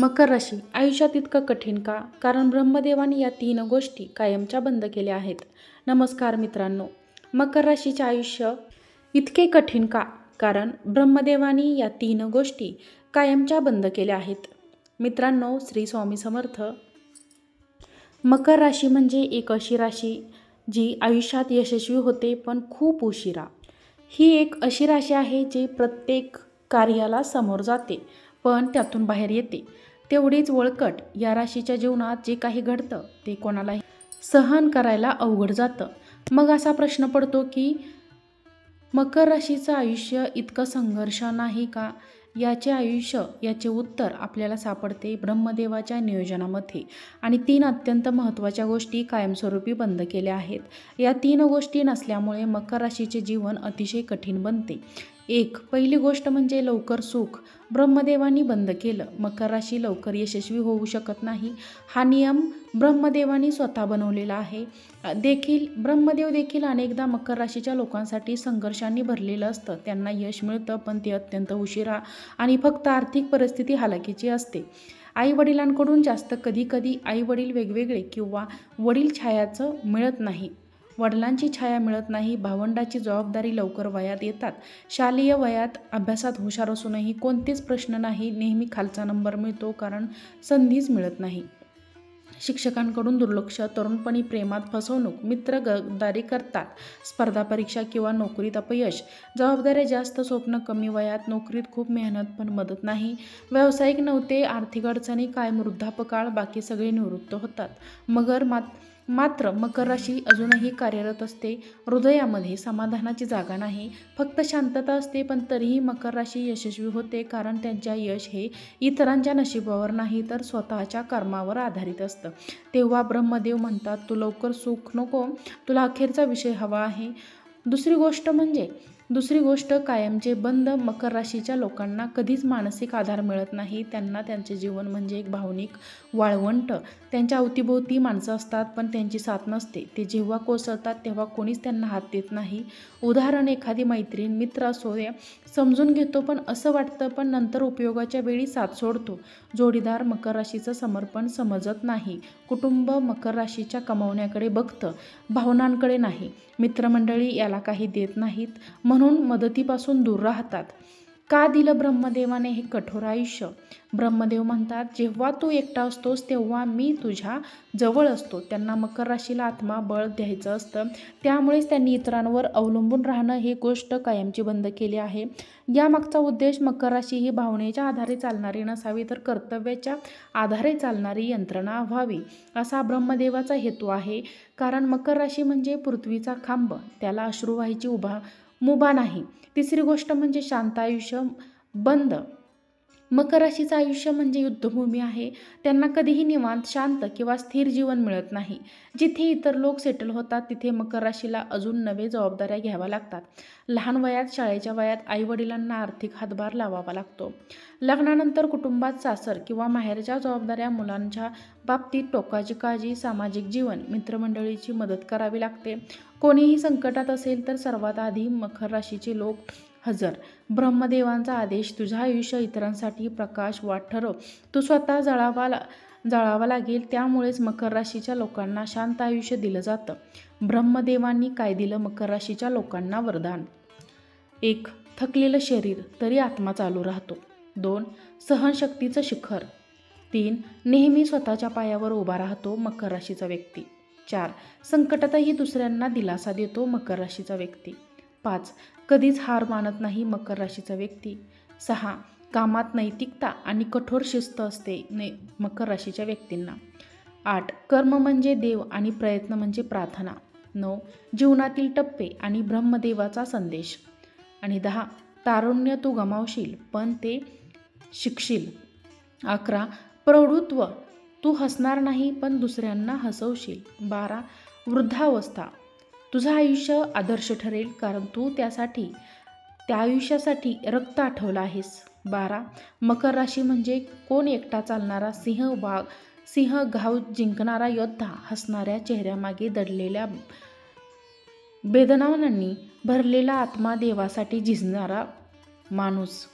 मकर राशी आयुष्यात इतकं कठीण का? कारण ब्रह्मदेवाने या तीन गोष्टी कायमच्या बंद केल्या आहेत. नमस्कार मित्रांनो मकर राशीचे आयुष्य इतके कठीण का? कारण ब्रह्मदेवाने या तीन गोष्टी कायमच्या बंद केल्या आहेत. मित्रांनो श्री स्वामी समर्थ मकर राशी म्हणजे एक अशी राशी जी आयुष्यात यशस्वी होते पण खूप उशिरा. ही एक अशी राशी आहे जी प्रत्येक कार्याला समोर जाते पण त्यातून बाहेर येते. तेवढीच वळकट या राशीच्या जीवनात जे काही घडतं ते कोणालाही सहन करायला अवघड जातं. मग असा प्रश्न पडतो की मकर राशीचं आयुष्य इतकं संघर्ष नाही का? याचे आयुष्य याचे उत्तर आपल्याला सापडते ब्रह्मदेवाच्या नियोजनामध्ये. आणि तीन अत्यंत महत्त्वाच्या गोष्टी कायमस्वरूपी बंद केल्या आहेत. या तीन गोष्टी नसल्यामुळे मकर राशीचे जीवन अतिशय कठीण बनते. एक पहिली गोष्ट म्हणजे लवकर सुख. ब्रह्मदेवानी बंद केलं. मकर राशी लवकर यशस्वी होऊ शकत नाही. हा नियम ब्रह्मदेवानी स्वतः बनवलेला आहे. देखील ब्रह्मदेव देखील अनेकदा मकर राशीच्या लोकांसाठी संघर्षांनी भरलेलं असतं. त्यांना यश मिळतं पण ते अत्यंत उशिरा आणि फक्त आर्थिक परिस्थिती हालाकीची असते. आई वडिलांकडून जास्त कधीकधी आई वडील वेगवेगळे किंवा वडील छायाचं मिळत नाही. वडिलांची छाया मिळत नाही भावंडाची जबाबदारी लवकर वयात येतात. शालेय वयात अभ्यासात हुशार असूनही कोणतेच प्रश्न नाही नेहमी खालचा नंबर मिळतो कारण संधीच मिळत नाही. शिक्षकांकडून दुर्लक्ष तरुणपणी प्रेमात फसवणूक मित्र गद्दारी करतात स्पर्धा परीक्षा किंवा नोकरीत अपयश. जबाबदाऱ्या जास्त स्वप्न कमी वयात नोकरीत खूप मेहनत पण मदत नाही. व्यावसायिक नव्हते आर्थिक अडचणी काय वृद्धापकाळ बाकी सगळे निवृत्त होतात. मगर मात मात्र मकर राशी अजूनही कार्यरत असते. हृदयामध्ये समाधानाची जागा नाही. फक्त शांतता असते पण तरीही मकर राशी यशस्वी होते कारण त्यांच्या यश हे इतरांच्या नशिबावर नाही तर स्वतःच्या कर्मावर आधारित असतं. तेव्हा ब्रह्मदेव म्हणतात तू लवकर सुख नको. तुला अखेरचा विषय हवा आहे. दुसरी गोष्ट म्हणजे दुसरी गोष्ट कायमचे बंद मकर राशीच्या लोकांना कधीच मानसिक आधार मिळत नाही. त्यांना त्यांचे जीवन म्हणजे एक भावनिक वाळवंट. त्यांच्या अवतीभोवती माणसं असतात पण त्यांची साथ नसते. ते जेव्हा कोसळतात तेव्हा कोणीच त्यांना हात देत नाही. उदाहरण एखादी मैत्रीण मित्र असो या समजून घेतो पण असं वाटतं पण नंतर उपयोगाच्या वेळी साथ सोडतो. जोडीदार मकर राशीचं समर्पण समजत नाही. कुटुंब मकर राशीच्या कमावण्याकडे बघतं भावनांकडे नाही. मित्रमंडळी याला काही देत नाहीत. म्हणून मदतीपासून दूर राहतात. का दिलं ब्रह्मदेवाने हे कठोर आयुष्य? ब्रह्मदेव म्हणतात जेव्हा तू एकटा असतोस तेव्हा मी तुझ्या जवळ असतो. त्यांना मकर राशीला आत्मा बळ द्यायचं असतं. त्यामुळेच त्यांनी इतरांवर अवलंबून राहणं ही गोष्ट कायमची बंद केली आहे. यामागचा उद्देश मकर राशी ही भावनेच्या आधारे चालणारी नसावी तर कर्तव्याच्या आधारे चालणारी यंत्रणा व्हावी असा ब्रह्मदेवाचा हेतू आहे. कारण मकर राशी म्हणजे पृथ्वीचा खांब. त्याला अश्रू व्हायची उभा मुभा नाही. तिसरी गोष्ट म्हणजे शांत आयुष्य बंद. मकर राशीचं आयुष्य म्हणजे युद्धभूमी आहे. त्यांना कधीही निवांत शांत किंवा स्थिर जीवन मिळत नाही. जिथे इतर लोक सेटल होतात तिथे मकर राशीला अजून नवे जबाबदाऱ्या घ्याव्या लागतात. लहान वयात शाळेच्या वयात आईवडिलांना आर्थिक हातभार लावावा लागतो. लग्नानंतर कुटुंबात सासर किंवा माहेरच्या जबाबदाऱ्या मुलांच्या बाबतीत टोकाची काळजी सामाजिक जीवन मित्रमंडळीची मदत करावी लागते. कोणीही संकटात असेल तर सर्वात आधी मकर राशीचे लोक हजर. ब्रह्मदेवांचा आदेश तुझं आयुष्य इतरांसाठी प्रकाश वाट ठरव. तू स्वतः जळावा जळावा लागेल त्यामुळेच मकर राशीच्या लोकांना शांत आयुष्य दिलं जातं. ब्रह्मदेवांनी काय दिलं? मकर राशीच्या लोकांना वरदान. एक थकलेलं शरीर तरी आत्मा चालू राहतो. दोन सहनशक्तीचं शिखर. तीन नेहमी स्वतःच्या पायावर उभा राहतो मकर राशीचा व्यक्ती. चार संकटातही दुसऱ्यांना दिलासा देतो मकर राशीचा व्यक्ती. पाच. कधीच हार मानत नाही मकर राशीचा व्यक्ती. सहा. कामात नैतिकता आणि कठोर शिस्त असते नै मकर राशीच्या व्यक्तींना. आठ. कर्म म्हणजे देव आणि प्रयत्न म्हणजे प्रार्थना. नऊ. जीवनातील टप्पे आणि ब्रह्मदेवाचा संदेश. आणि दहा. तारुण्य तू गमावशील पण ते शिकशील. अकरा. प्रौढत्व. तू हसणार नाही पण दुसऱ्यांना हसवशील. बारा. वृद्धावस्था. तुझं आयुष्य आदर्श ठरेल कारण तू त्यासाठी त्या आयुष्यासाठी रक्त आठवलं आहेस. बारा. मकर राशी म्हणजे कोण एकटा चालणारा सिंह वाघ सिंह घाव जिंकणारा योद्धा हसणाऱ्या चेहऱ्यामागे दडलेल्या वेदनांनी भरलेला आत्मा देवासाठी झिजणारा माणूस.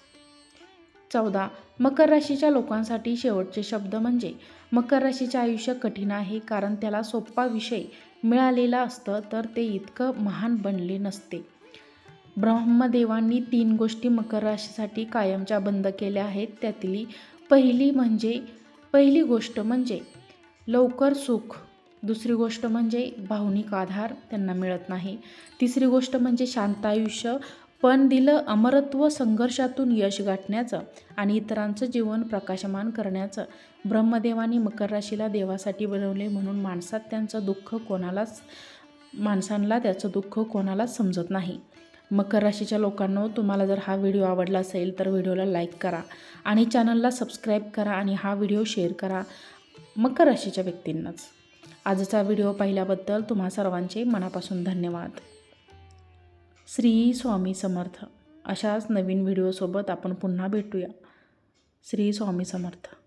चौदा. मकर राशीच्या लोकांसाठी शेवटचे शब्द म्हणजे मकर राशीचे आयुष्य कठीण आहे कारण त्याला सोपा विषय मिळालेला असतं तर ते इतकं महान बनले नसते. ब्रह्मदेवांनी तीन गोष्टी मकर राशीसाठी कायमच्या बंद केल्या आहेत. त्यातली पहिली म्हणजे पहिली गोष्ट म्हणजे लवकर सुख. दुसरी गोष्ट म्हणजे भावनिक आधार त्यांना मिळत नाही. तिसरी गोष्ट म्हणजे शांत आयुष्य. पण दिलं अमरत्व संघर्षातून यश गाठण्याचं आणि इतरांचं जीवन प्रकाशमान करण्याचं. ब्रह्मदेवानी मकर राशीला देवासाठी बनवले म्हणून माणसात त्यांचं दुःख कोणालाच माणसांना त्याचं दुःख कोणालाच समजत नाही. मकर राशीच्या लोकांनो तुम्हाला जर हा व्हिडिओ आवडला असेल तर व्हिडिओला लाईक करा आणि चॅनलला सबस्क्राईब करा आणि हा व्हिडिओ शेअर करा मकर राशीच्या व्यक्तींनाच. आजचा व्हिडिओ पाहिल्याबद्दल तुम्हा सर्वांचे मनापासून धन्यवाद. श्री स्वामी समर्थ. अशाच नवीन व्हिडिओसोबत आपण पुन्हा भेटूया. श्री स्वामी समर्थ.